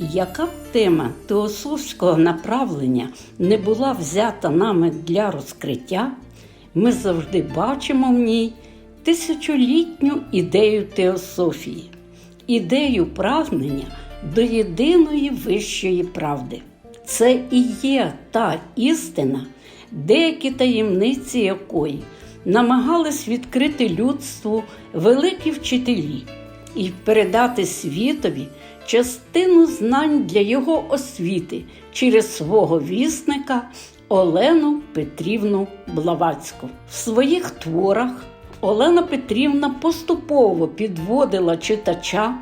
Яка б тема теософського направлення не була взята нами для розкриття, ми завжди бачимо в ній тисячолітню ідею теософії, ідею прагнення до єдиної вищої правди. Це і є та істина, деякі таємниці якої намагались відкрити людству великі вчителі і передати світові частину знань для його освіти через свого вісника Олену Петрівну Блавацьку. В своїх творах Олена Петрівна поступово підводила читача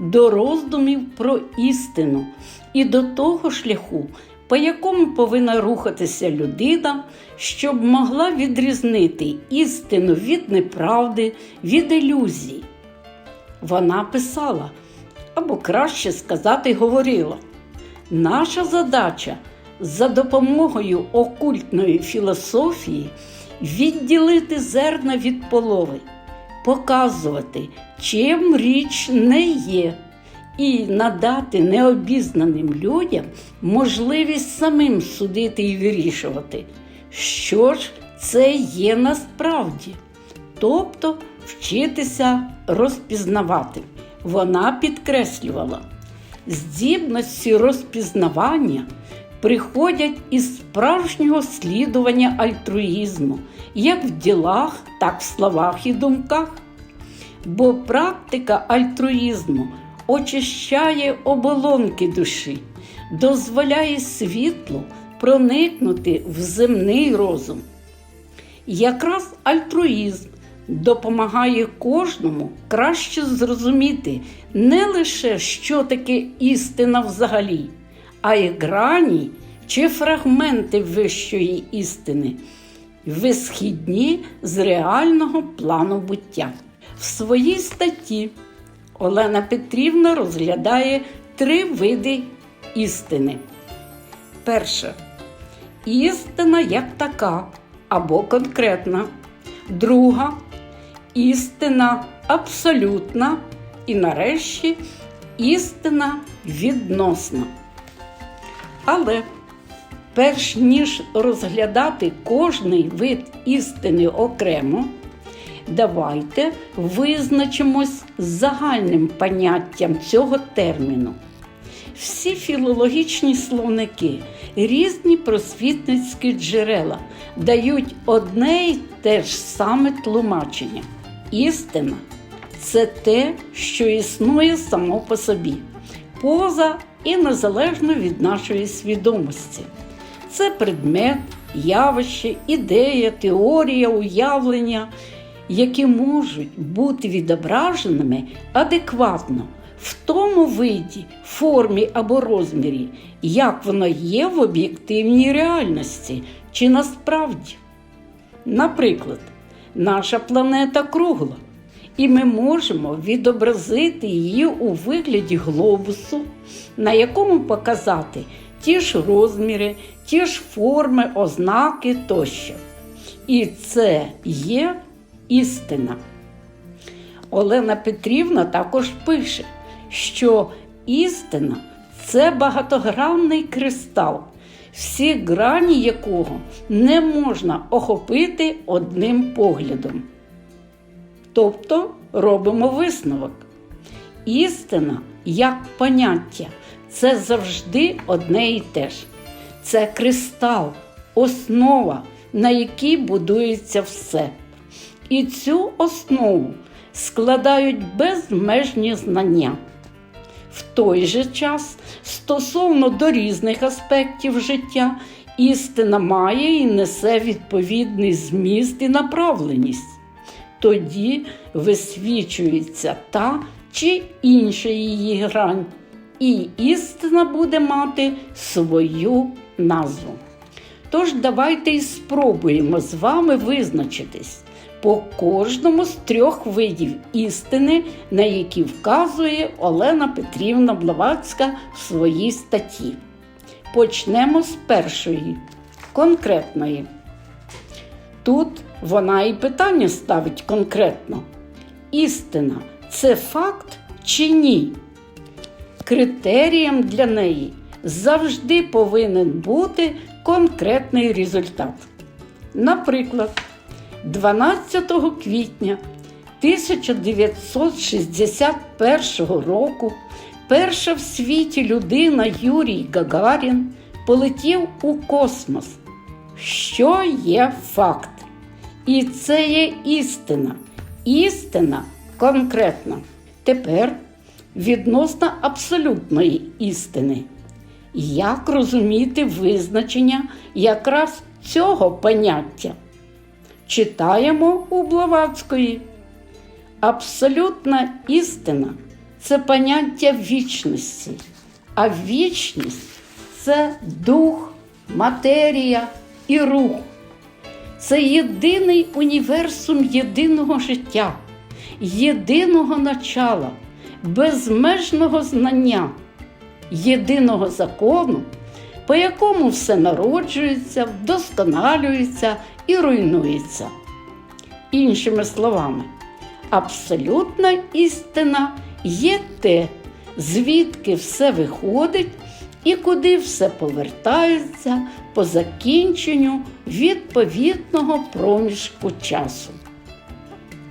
до роздумів про істину і до того шляху, по якому повинна рухатися людина, щоб могла відрізнити істину від неправди, від ілюзій. Вона писала, або краще сказати, говорила. Наша задача за допомогою окультної філософії відділити зерна від полови, показувати, чим річ не є, і надати необізнаним людям можливість самим судити і вирішувати, що ж це є насправді, тобто вчитися розпізнавати. Вона підкреслювала, здібності розпізнавання приходять із справжнього слідування альтруїзму, як в ділах, так в словах і думках. Бо практика альтруїзму очищає оболонки душі, дозволяє світлу проникнути в земний розум. Якраз альтруїзм допомагає кожному краще зрозуміти не лише, що таке істина взагалі, а й грані чи фрагменти вищої істини, висхідні з реального плану буття. В своїй статті Олена Петрівна розглядає три види істини. Перше істина як така або конкретна. Друга істина абсолютна. І нарешті істина відносна. Але перш ніж розглядати кожний вид істини окремо, давайте визначимось з загальним поняттям цього терміну. Всі філологічні словники, різні просвітницькі джерела дають одне й те ж саме тлумачення. Істина це те, що існує само по собі, поза і незалежно від нашої свідомості. Це предмет, явище, ідея, теорія, уявлення, які можуть бути відображеними адекватно в тому виді, формі або розмірі, як воно є в об'єктивній реальності чи насправді. Наприклад, наша планета кругла, і ми можемо відобразити її у вигляді глобусу, на якому показати ті ж розміри, ті ж форми, ознаки тощо. І це є істина. Олена Петрівна також пише, що істина це багатогранний кристал, всі грані якого не можна охопити одним поглядом. Тобто робимо висновок. Істина як поняття це завжди одне і те ж. Це кристал, основа, на якій будується все. І цю основу складають безмежні знання. В той же час, стосовно до різних аспектів життя, істина має і несе відповідний зміст і направленість. Тоді висвічується та чи інша її грань, і істина буде мати свою назву. Тож давайте і спробуємо з вами визначитись по кожному з трьох видів істини, на які вказує Олена Петрівна Блаватська в своїй статті. Почнемо з першої, конкретної. Тут вона і питання ставить конкретно: істина це факт чи ні? Критерієм для неї завжди повинен бути конкретний результат. Наприклад, 12 квітня 1961 року перша в світі людина Юрій Гагарін полетів у космос, що є факт. І це є істина. Істина конкретна. Тепер відносно абсолютної істини. Як розуміти визначення якраз цього поняття? Читаємо у Блаватської. Абсолютна істина це поняття вічності, а вічність це дух, матерія і рух. Це єдиний універсум єдиного життя, єдиного начала, безмежного знання, єдиного закону, по якому все народжується, вдосконалюється і руйнується. Іншими словами, абсолютна істина є те, звідки все виходить і куди все повертається по закінченню відповідного проміжку часу.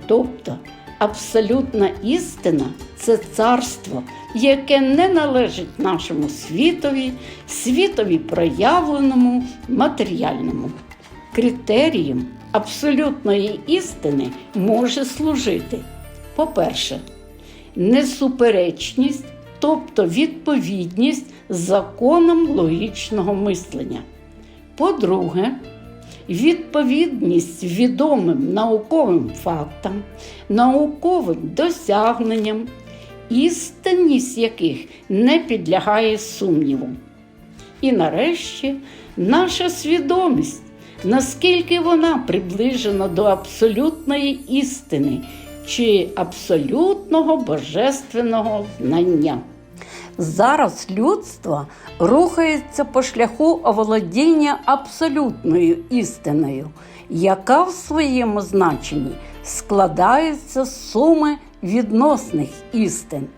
Тобто абсолютна істина це царство, яке не належить нашому світові, світові проявленому, матеріальному. Критерієм абсолютної істини може служити, по-перше, несуперечність, тобто відповідність законам логічного мислення. По-друге, відповідність відомим науковим фактам, науковим досягненням, істинність яких не підлягає сумніву. І нарешті наша свідомість, наскільки вона приближена до абсолютної істини чи абсолютного божественного знання. Зараз людство рухається по шляху оволодіння абсолютною істиною, яка в своєму значенні складається з суми відносних істин.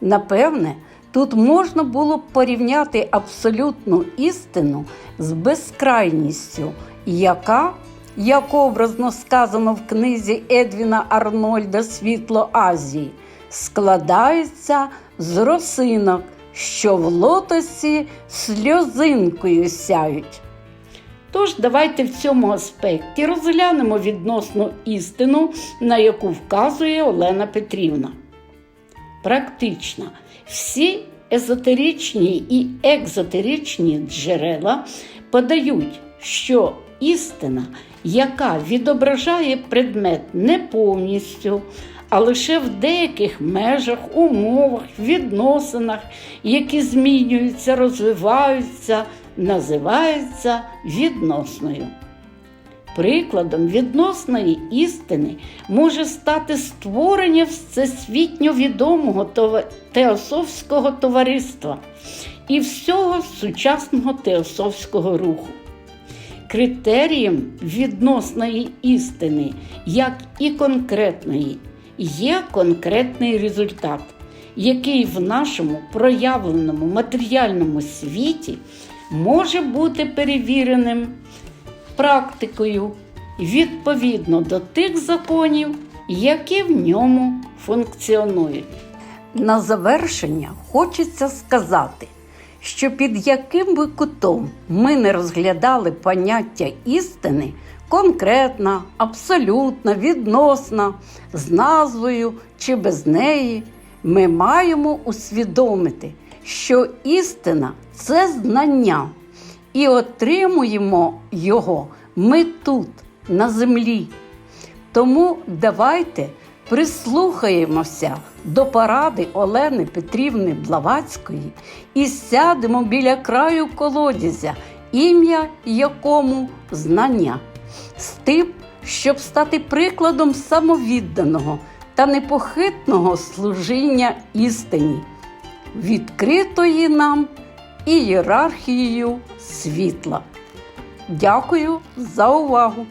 Напевне, тут можна було б порівняти абсолютну істину з безкрайністю, яка, як образно сказано в книзі Едвіна Арнольда Світло Азії, складається з росинок, що в лотосі сльозинкою сяють. Тож давайте в цьому аспекті розглянемо відносну істину, на яку вказує Олена Петрівна. Практично всі езотеричні і екзотеричні джерела подають, що істина, яка відображає предмет не повністю, а лише в деяких межах, умовах, відносинах, які змінюються, розвиваються, називається відносною. Прикладом відносної істини може стати створення всесвітньо відомого теософського товариства і всього сучасного теософського руху. Критерієм відносної істини, як і конкретної, є конкретний результат, який в нашому проявленому матеріальному світі може бути перевіреним практикою відповідно до тих законів, які в ньому функціонують. На завершення хочеться сказати, що під яким би кутом ми не розглядали поняття істини конкретна, абсолютна, відносна, з назвою чи без неї, ми маємо усвідомити, що істина це знання, і отримуємо його ми тут, на землі. Тому давайте прислухаємося до поради Олени Петрівни Блавацької і сядемо біля краю колодязя, ім'я якому знання, з тим, щоб стати прикладом самовідданого та непохитного служіння істині, відкритої нам ієрархією світла. Дякую за увагу!